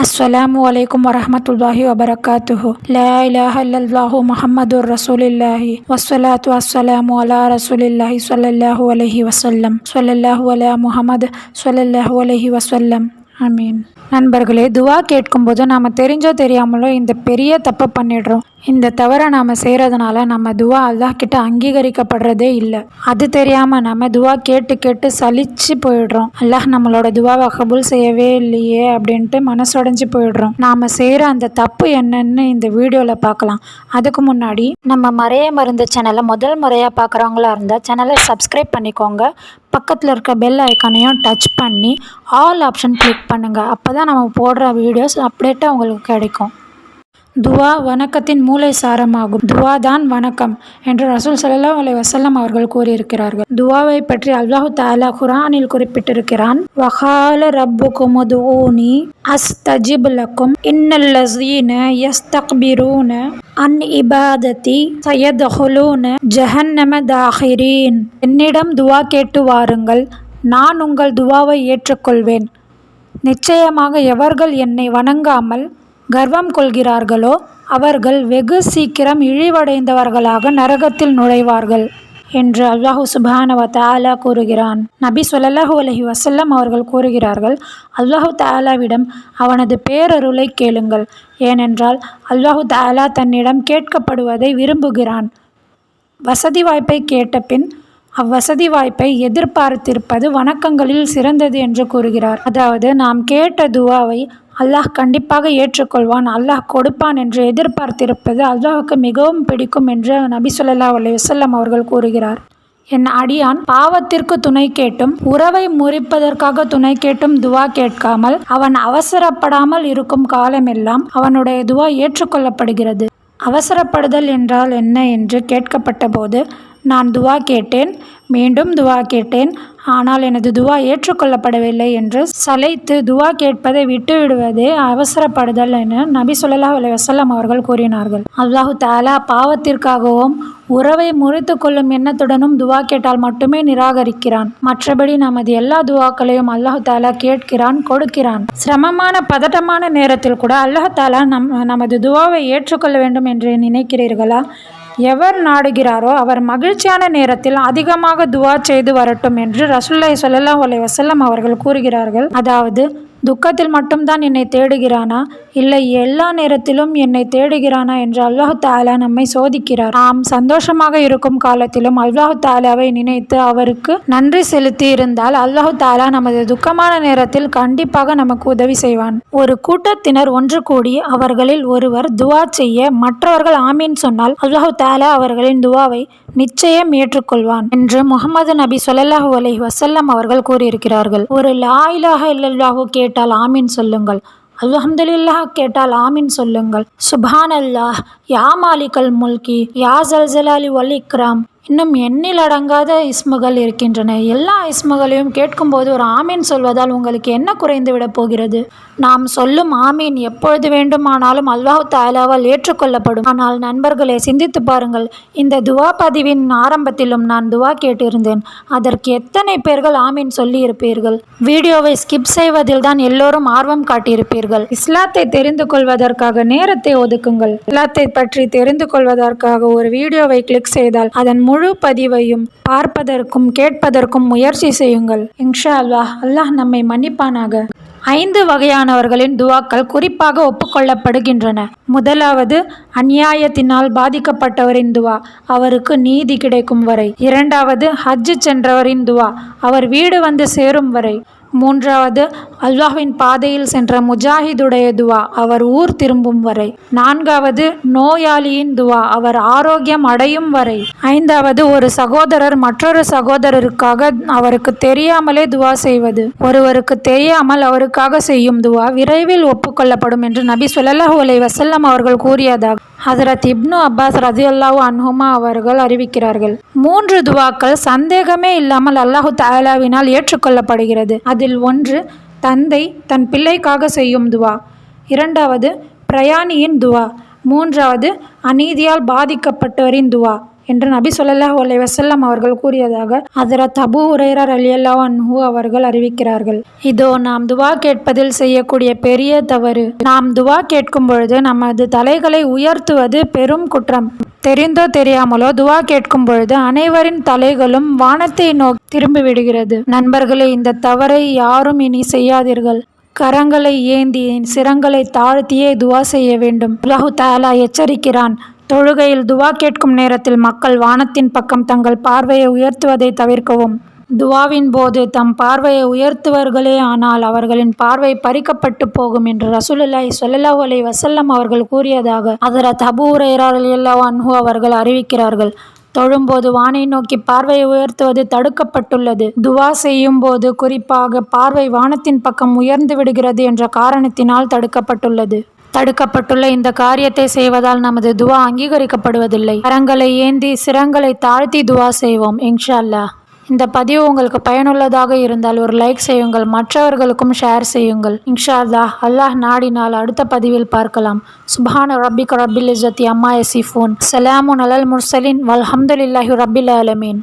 அஸ்ஸலாம் வலைக்கம் வரமத்துல்லாஹி வபரகாத்துஹு லா இலாஹ இல்லல்லாஹு முஹம்மது ரசூலில்லாஹி வஸ்ஸலாத்து வஸ்ஸலாமு அலா ரசூலில்லாஹி ஸல்லல்லாஹு அலைஹி வஸல்லம் ஸல்லல்லாஹு அலா முஹம்மது ஸல்லல்லாஹு அலைஹி வஸல்லம் மீன் நண்பர்களே துவா கேட்கும்போது நாம் தெரிஞ்சோ தெரியாமலோ இந்த பெரிய தப்பை பண்ணிடுறோம். இந்த தவறை நாம் செய்கிறதுனால நம்ம துவா அல்லாஹ் கிட்ட அங்கீகரிக்கப்படுறதே இல்லை. அது தெரியாமல் நம்ம துவா கேட்டு கேட்டு சலிச்சு போயிடுறோம். அல்லாஹ் நம்மளோட துவாவை கபூல் செய்யவே இல்லையே அப்படின்ட்டு மனசுடைஞ்சு போயிடுறோம். நாம் செய்கிற அந்த தப்பு என்னன்னு இந்த வீடியோவில் பார்க்கலாம் அதுக்கு முன்னாடி நம்ம மறைய மருந்து சேனலை முதல் முறையாக பார்க்குறவங்களா இருந்தால் சேனலை சப்ஸ்கிரைப் பண்ணிக்கோங்க. பக்கத்தில் இருக்க பெல் ஐக்கானையும் டச் பண்ணி ஆல் ஆப்ஷன் கிளிக் பண்ணுங்கள் அப்போ தான் நம்ம போடுற வீடியோஸ் அப்டேட்டாக உங்களுக்கு கிடைக்கும். துவா வணக்கத்தின் மூளை சாரமாகும். துவா தான் வணக்கம் என்று ரசூல் ஸல்லல்லாஹு அலி வசல்லம் அவர்கள் கூறியிருக்கிறார்கள். துவாவை பற்றி அல்லாஹு தாலா குரானில் குறிப்பிட்டிருக்கிறான். வஹால ரப்புக்கும் உதுஊனி அஸ்தஜிப் லக்கும் இன்னல்லஸீன யஸ்தக்பிரூன அன் இபாதத்தி சயதஹுலூன ஜஹன்னம தாஹிரீன். என்னிடம் துவா கேட்டு வாருங்கள். நான் உங்கள் துவாவை ஏற்றுக்கொள்வேன். நிச்சயமாக எவர்கள் என்னை வணங்காமல் கர்வம் கொள்கிறார்களோ அவர்கள் வெகு சீக்கிரம் இழிவடைந்தவர்களாக நரகத்தில் நுழைவார்கள் என்று அல்லாஹு சுபானவ தாலா கூறுகிறான். நபி சொல்லல்லாஹு அலஹி வசல்லம் அவர்கள் கூறுகிறார்கள் அல்லாஹு தாலாவிடம் அவனது பேரருளை கேளுங்கள். ஏனென்றால் அல்லாஹு தாலா தன்னிடம் கேட்கப்படுவதை விரும்புகிறான். வசதி வாய்ப்பை கேட்ட பின் அவ்வசதி வாய்ப்பை எதிர்பார்த்திருப்பது வணக்கங்களில் சிறந்தது என்று கூறுகிறார். அதாவது நாம் கேட்ட துவாவை அல்லாஹ் கண்டிப்பாக ஏற்றுக்கொள்வான். அல்லாஹ் கொடுப்பான் என்று எதிர்பார்த்திருப்பது அல்லாஹுக்கு மிகவும் பிடிக்கும் என்று நபி சொல்லா அலி வசல்லம் அவர்கள் கூறுகிறார். என் அடியான் பாவத்திற்கு துணை கேட்டும் உறவை முறிப்பதற்காக துணை கேட்டும் துவா கேட்காமல் அவன் அவசரப்படாமல் இருக்கும் காலமெல்லாம் அவனுடைய துவா ஏற்றுக்கொள்ளப்படுகிறது. அவசரப்படுதல் என்றால் என்ன என்று கேட்கப்பட்ட போது நான் துவா கேட்டேன் மீண்டும் துவா கேட்டேன். ஆனால் எனது துவா ஏற்றுக்கொள்ளப்படவில்லை என்று சலைத்து துவா கேட்பதை விட்டுவிடுவதே அவசரப்படுதல் என நபி சொல்லா அலி வசல்லம் அவர்கள் கூறினார்கள். அல்லாஹு தாலா பாவத்திற்காகவும் உறவை முறித்து கொள்ளும் எண்ணத்துடனும் துவா கேட்டால் மட்டுமே நிராகரிக்கிறான். மற்றபடி நமது எல்லா துவாக்களையும் அல்லாஹு தாலா கேட்கிறான் கொடுக்கிறான். சிரமமான பதட்டமான நேரத்தில் கூட அல்லாஹ் தாலா நம் நமது துவாவை ஏற்றுக்கொள்ள வேண்டும் என்று நினைக்கிறீர்களா? எவர் நாடுகிறாரோ அவர் மகிழ்ச்சியான நேரத்தில் அதிகமாக துவா செய்து வரட்டும் என்று ரசுல்லாய் சொல்லல்லாஹ் அலை வசல்லம் அவர்கள் கூறுகிறார்கள். அதாவது துக்கத்தில் மட்டும்தான் என்னை தேடுகிறானா? இல்லை எல்லா நேரத்திலும் என்னை தேடுகிறானா என்று அல்லாஹு தாலா நம்மை சோதிக்கிறார். நாம் சந்தோஷமாக இருக்கும் காலத்திலும் அல்லாஹு தாலாவை நினைத்து அவருக்கு நன்றி செலுத்தி இருந்தால் அல்லாஹு தாலா நமது துக்கமான நேரத்தில் கண்டிப்பாக நமக்கு உதவி செய்வான். ஒரு கூட்டத்தினர் ஒன்று கூடி அவர்களில் ஒருவர் துவா செய்ய மற்றவர்கள் ஆமீன் சொன்னால் அல்லாஹு தாலா அவர்களின் துவாவை நிச்சயம் ஏற்றுக்கொள்வான் என்று முகமது நபி சொல்லல்லாஹு அலி வசல்லம் அவர்கள் கூறியிருக்கிறார்கள். ஒரு லாயிலாக இல்லல்லாஹு கேட்டால் ஆமீன் சொல்லுங்கள். அல்ஹம்துலில்லாஹ் கேட்டால் ஆமீன் சொல்லுங்கள். சுபான் அல்லாஹ் யா மாலிகல் முல்கி யா ஜல்ஜலாலி வல் இக்ராம். இன்னும் எண்ணில் அடங்காத இஸ்முகள் இருக்கின்றன. எல்லா இஸ்முகளையும் கேட்கும்போது ஒரு ஆமீன் சொல்வதால் உங்களுக்கு என்ன குறைந்து விட போகிறது? நாம் சொல்லும் ஆமீன் எப்பொழுது வேண்டுமானாலும் அல்லாஹு தாலாவால் ஏற்றுக்கொள்ளப்படும். ஆனால் நண்பர்களே சிந்தித்து பாருங்கள். இந்த துவா பதிவின் ஆரம்பத்திலும் நான் துவா கேட்டிருந்தேன். அதற்கு எத்தனை பேர்கள் ஆமீன் சொல்லி இருப்பீர்கள் வீடியோவை ஸ்கிப் செய்வதில் தான் எல்லோரும் ஆர்வம் காட்டியிருப்பீர்கள். இஸ்லாத்தை தெரிந்து கொள்வதற்காக நேரத்தை ஒதுக்குங்கள். இஸ்லாத்தை பற்றி தெரிந்து கொள்வதற்காக ஒரு வீடியோவை கிளிக் செய்தால் அதன் முழு முழு பதிவையும் பார்ப்பதற்கும் கேட்பதற்கும் முயற்சி செய்யுங்கள். இன்ஷா அல்லாஹ் அல்லாஹ் நம்மை மன்னிப்பானாக. ஐந்து வகையானவர்களின் துவாக்கள் குறிப்பாக ஒப்புக்கொள்ளப்படுகின்றன. முதலாவது அநியாயத்தினால் பாதிக்கப்பட்டவரின் துவா. அவருக்கு நீதி கிடைக்கும் வரை. இரண்டாவது ஹஜ்ஜு சென்றவரின் துவா. அவர் வீடு வந்து சேரும் வரை. மூன்றாவது அல்லாஹ்வின் பாதையில் சென்ற முஜாஹிதுடைய துவா அவர் ஊர் திரும்பும் வரை. நான்காவது நோயாளியின் துவா அவர் ஆரோக்கியம் அடையும் வரை. ஐந்தாவது ஒரு சகோதரர் மற்றொரு சகோதரருக்காக அவருக்கு தெரியாமலே துவா செய்வது. ஒருவருக்கு தெரியாமல் அவருக்காக செய்யும் துவா விரைவில் ஒப்புக்கொள்ளப்படும் என்று நபி சொல்லல்லாஹு அலை வசல்லம் அவர்கள் கூறியதாக. ஹசரத் இப்னு அப்பாஸ் ரதி அன்ஹுமா அவர்கள் அறிவிக்கிறார்கள். மூன்று துவாக்கள் சந்தேகமே இல்லாமல் அல்லாஹு தாலாவினால் ஏற்றுக்கொள்ளப்படுகிறது. அதில் ஒன்று தந்தை தன் பிள்ளைக்காக செய்யும் துவா. இரண்டாவது பிரயாணியின் துவா. மூன்றாவது அநீதியால் பாதிக்கப்பட்டவரின் துவா. என்று நபி சொல்லல்லாஹ் அலை வசல்லம் அவர்கள் கூறியதாக அதரத் அபு உரையரார் அலியல்லா அன்ஹு அவர்கள் அறிவிக்கிறார்கள். இதோ நாம் துவா கேட்பதில் செய்யக்கூடிய பெரிய தவறு. நாம் துவா கேட்கும் பொழுது நமது தலைகளை உயர்த்துவது பெரும் குற்றம். தெரிந்தோ தெரியாமலோ துவா கேட்கும் பொழுது அனைவரின் தலைகளும் வானத்தை நோக்கி திரும்பி விடுகிறது. நண்பர்களே இந்த தவறை யாரும் இனி செய்யாதீர்கள். கரங்களை ஏந்தி சிரங்களை தாழ்த்தியே துவா செய்ய வேண்டும். அல்லாஹு தாலா எச்சரிக்கிறான். தொழுகையில் துவா கேட்கும் நேரத்தில் மக்கள் வானத்தின் பக்கம் தங்கள் பார்வையை உயர்த்துவதை தவிர்க்கவும். துவாவின் போது தம் பார்வையை உயர்த்துவர்களே ஆனால் அவர்களின் பார்வை பறிக்கப்பட்டு போகும் என்று ரசூலுல்லாய் ஸல்லல்லாஹு அலைஹி வசல்லம் அவர்கள் கூறியதாக அதரத் அபூ அன்ஹு அவர்கள் அறிவிக்கிறார்கள். தொழும்போது வானை நோக்கி பார்வையை உயர்த்துவது தடுக்கப்பட்டுள்ளது. துவா செய்யும் போது குறிப்பாக பார்வை வானத்தின் பக்கம் உயர்ந்து விடுகிறது என்ற காரணத்தினால் தடுக்கப்பட்டுள்ளது. தடுக்கப்பட்டுள்ள இந்த காரியத்தை செய்வதால் நமது துவா அங்கீகரிக்கப்படுவதில்லை. கரங்களை ஏந்தி சிரங்களை தாழ்த்தி துவா செய்வோம் இன்ஷா அல்லாஹ் இந்த பதிவு உங்களுக்கு பயனுள்ளதாக இருந்தால் ஒரு லைக் செய்யுங்கள் மற்றவர்களுக்கும் ஷேர் செய்யுங்கள். இன்ஷா அல்லாஹ் அல்லாஹ் நாடினால் அடுத்த பதிவில் பார்க்கலாம். சுபான ரப்பிக் ரபில் இசத்தி அம்மா எசிஃபோன் சலாமுன் அலல் முர்சலின் வல்ஹம்துலில்லாஹி ரபில் அலமீன்